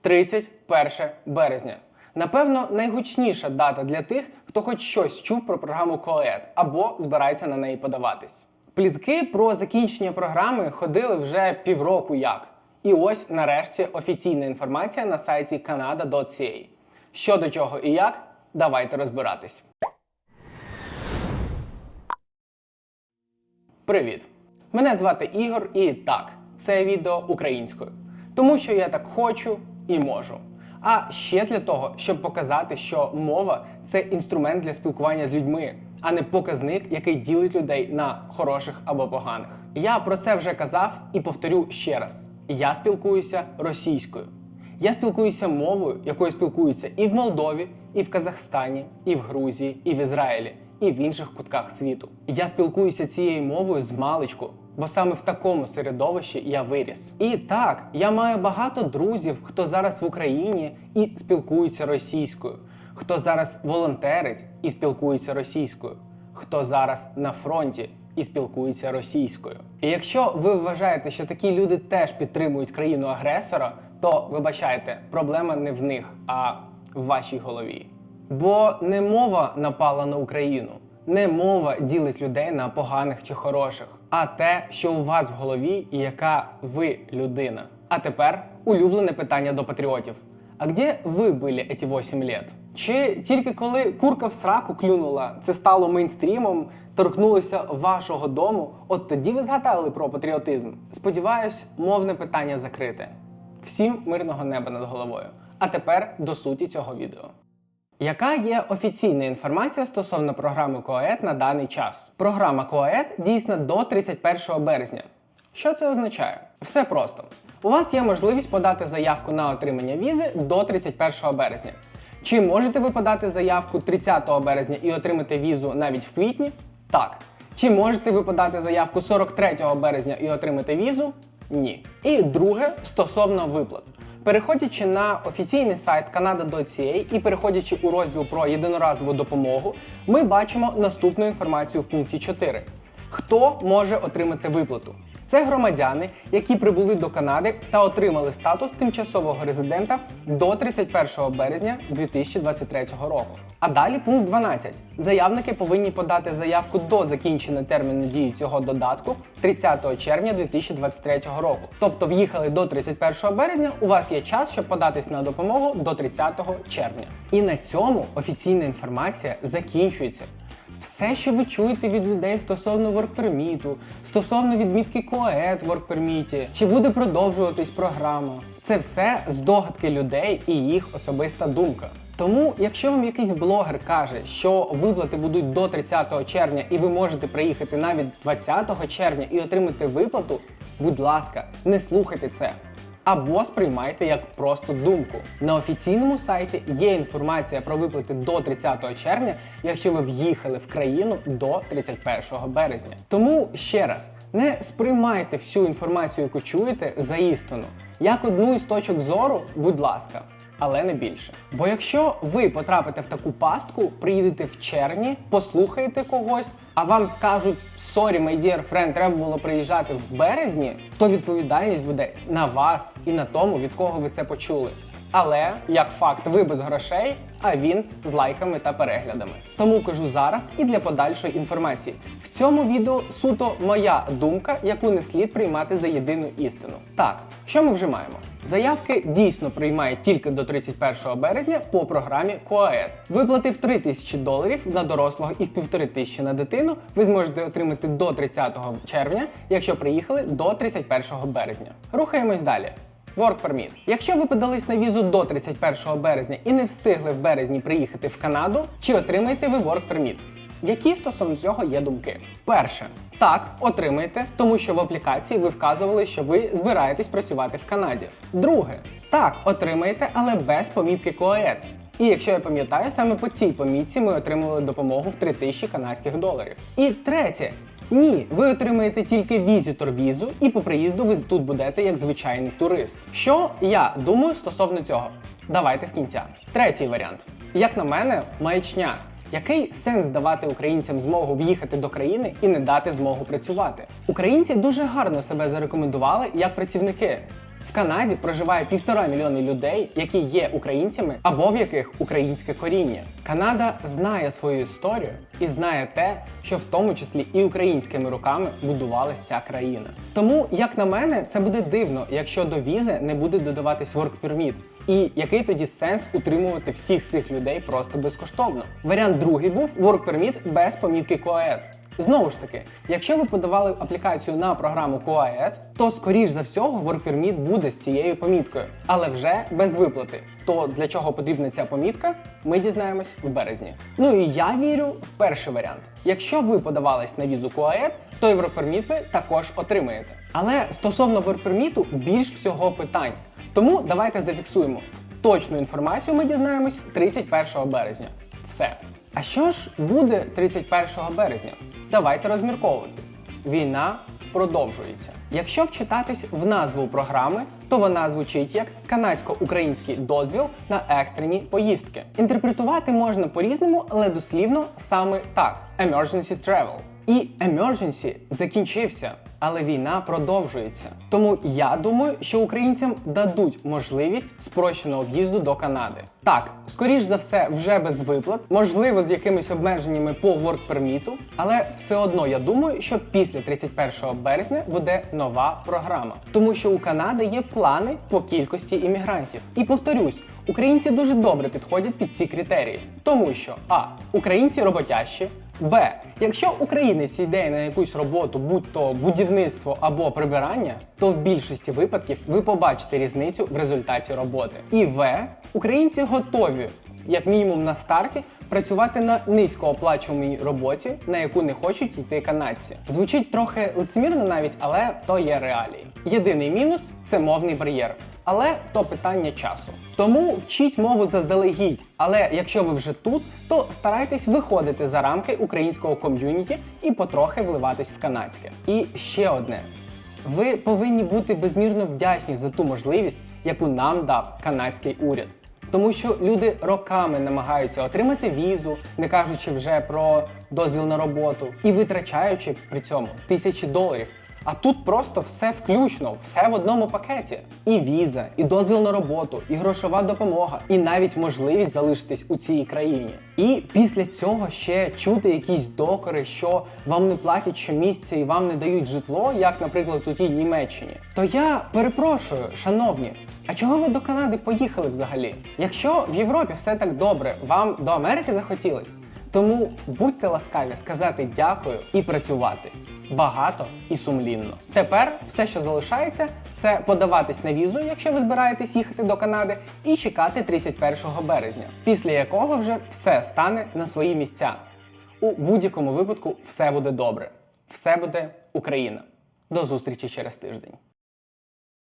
31 березня. Напевно, найгучніша дата для тих, хто хоч щось чув про програму КОЕД або збирається на неї подаватись. Плітки про закінчення програми ходили вже півроку як. І ось нарешті офіційна інформація на сайті canada.ca. Що до чого і як, давайте розбиратись. Привіт! Мене звати Ігор, і так, це відео українською. Тому що я так хочу і можу. А ще для того, щоб показати, що мова це інструмент для спілкування з людьми, а не показник, який ділить людей на хороших або поганих. Я про це вже казав і повторю ще раз: я спілкуюся російською. Я спілкуюся мовою, якою спілкуються і в Молдові, і в Казахстані, і в Грузії, і в Ізраїлі, і в інших кутках світу. Я спілкуюся цією мовою з маличку, бо саме в такому середовищі я виріс. І так, я маю багато друзів, хто зараз в Україні і спілкується російською, хто зараз волонтерить і спілкується російською, хто зараз на фронті і спілкується російською. І якщо ви вважаєте, що такі люди теж підтримують країну агресора, то вибачайте, проблема не в них, а в вашій голові. Бо не мова напала на Україну, не мова ділить людей на поганих чи хороших, а те, що у вас в голові і яка ви людина. А тепер улюблене питання до патріотів. А де ви були ці 8 лет? Чи тільки коли курка в сраку клюнула, це стало мейнстрімом, торкнулося вашого дому, от тоді ви згадали про патріотизм? Сподіваюсь, мовне питання закрите. Всім мирного неба над головою. А тепер до суті цього відео. Яка є офіційна інформація стосовно програми КОЕД на даний час? Програма КОЕД дійсна до 31 березня. Що це означає? Все просто. У вас є можливість подати заявку на отримання візи до 31 березня. Чи можете ви подати заявку 30 березня і отримати візу навіть в квітні? Так. Чи можете ви подати заявку 43 березня і отримати візу? Ні. І друге стосовно виплат. Переходячи на офіційний сайт canada.ca і переходячи у розділ про єдиноразову допомогу, ми бачимо наступну інформацію в пункті 4. Хто може отримати виплату? Це громадяни, які прибули до Канади та отримали статус тимчасового резидента до 31 березня 2023 року. А далі пункт 12. Заявники повинні подати заявку до закінчення терміну дії цього додатку 30 червня 2023 року. Тобто в'їхали до 31 березня, у вас є час, щоб податись на допомогу до 30 червня. І на цьому офіційна інформація закінчується. Все, що ви чуєте від людей стосовно воркперміту, стосовно відмітки КОЕД в воркперміті, чи буде продовжуватись програма, це все здогадки людей і їх особиста думка. Тому, якщо вам якийсь блогер каже, що виплати будуть до 30 червня і ви можете приїхати навіть 20 червня і отримати виплату, будь ласка, не слухайте це або сприймайте як просто думку. На офіційному сайті є інформація про виплати до 30 червня, якщо ви в'їхали в країну до 31 березня. Тому ще раз, не сприймайте всю інформацію, яку чуєте, за істину. Як одну із точок зору, будь ласка. Але не більше. Бо якщо ви потрапите в таку пастку, приїдете в червні, послухаєте когось, а вам скажуть sorry, my dear friend, треба було приїжджати в березні, то відповідальність буде на вас і на тому, від кого ви це почули. Але як факт, ви без грошей, а він з лайками та переглядами. Тому кажу зараз і для подальшої інформації. В цьому відео суто моя думка, яку не слід приймати за єдину істину. Так, що ми вже маємо? Заявки дійсно приймають тільки до 31 березня по програмі КОАЕД. Виплатив 3 тисячі доларів на дорослого і півтори тисячі на дитину. Ви зможете отримати до 30 червня, якщо приїхали до 31 березня. Рухаємось далі. Work Permit. Якщо ви подались на візу до 31 березня і не встигли в березні приїхати в Канаду, чи отримаєте ви Work Permit? Які стосовно цього є думки? Перше, так, отримаєте, тому що в аплікації ви вказували, що ви збираєтесь працювати в Канаді. Друге, так, отримаєте, але без помітки КОЕД. І якщо я пам'ятаю, саме по цій помітці ми отримували допомогу в 3000 канадських доларів. І третє, ні, ви отримаєте тільки візитор візу, і по приїзду ви тут будете як звичайний турист. Що я думаю стосовно цього? Давайте з кінця. Третій варіант. Як на мене, маячня. Який сенс давати українцям змогу в'їхати до країни і не дати змогу працювати? Українці дуже гарно себе зарекомендували як працівники. В Канаді проживає півтора мільйони людей, які є українцями або в яких українське коріння. Канада знає свою історію і знає те, що в тому числі і українськими руками будувалась ця країна. Тому, як на мене, це буде дивно, якщо до візи не буде додаватись work permit. І який тоді сенс утримувати всіх цих людей просто безкоштовно? Варіант другий був work permit без помітки КОЕД. Знову ж таки, якщо ви подавали аплікацію на програму QAED, то скоріш за всього work буде з цією поміткою, але вже без виплати. То для чого потрібна ця помітка, ми дізнаємось в березні. Ну і я вірю в перший варіант. Якщо ви подавались на візу QAED, то і ви також отримаєте. Але стосовно work більш всього питань. Тому давайте зафіксуємо. Точну інформацію ми дізнаємось 31 березня. Все. А що ж буде 31 березня? Давайте розмірковувати. Війна продовжується. Якщо вчитатись в назву програми, то вона звучить як канадсько-український дозвіл на екстрені поїздки. Інтерпретувати можна по-різному, але дослівно саме так: Emergency Travel. І emergency закінчився, але війна продовжується. Тому я думаю, що українцям дадуть можливість спрощеного в'їзду до Канади. Так, скоріш за все, вже без виплат, можливо, з якимись обмеженнями по permit, але все одно я думаю, що після 31 березня буде нова програма, тому що у Канади є плани по кількості іммігрантів. І повторюсь. Українці дуже добре підходять під ці критерії, тому що а. Українці роботящі, Б. Якщо українець йде на якусь роботу, будь то будівництво або прибирання, то в більшості випадків ви побачите різницю в результаті роботи. І В. Українці готові, як мінімум на старті, працювати на низькооплачуваній роботі, на яку не хочуть йти канадці. Звучить трохи лицемірно навіть, але то є реалії. Єдиний мінус це мовний бар'єр. Але то питання часу. Тому вчіть мову заздалегідь. Але якщо ви вже тут, то старайтесь виходити за рамки українського ком'юніті і потрохи вливатись в канадське. І ще одне: ви повинні бути безмірно вдячні за ту можливість, яку нам дав канадський уряд. Тому що люди роками намагаються отримати візу, не кажучи вже про дозвіл на роботу, і витрачаючи при цьому тисячі доларів. А тут просто все включно, все в одному пакеті. І віза, і дозвіл на роботу, і грошова допомога, і навіть можливість залишитись у цій країні. І після цього ще чути якісь докори, що вам не платять щомісяця і вам не дають житло, як, наприклад, у тій Німеччині. То я перепрошую, шановні. А чого ви до Канади поїхали взагалі? Якщо в Європі все так добре, вам до Америки захотілось? Тому будьте ласкаві сказати дякую і працювати багато і сумлінно. Тепер все, що залишається, це подаватись на візу, якщо ви збираєтесь їхати до Канади, і чекати 31 березня, після якого вже все стане на свої місця. У будь-якому випадку все буде добре. Все буде Україна. До зустрічі через тиждень.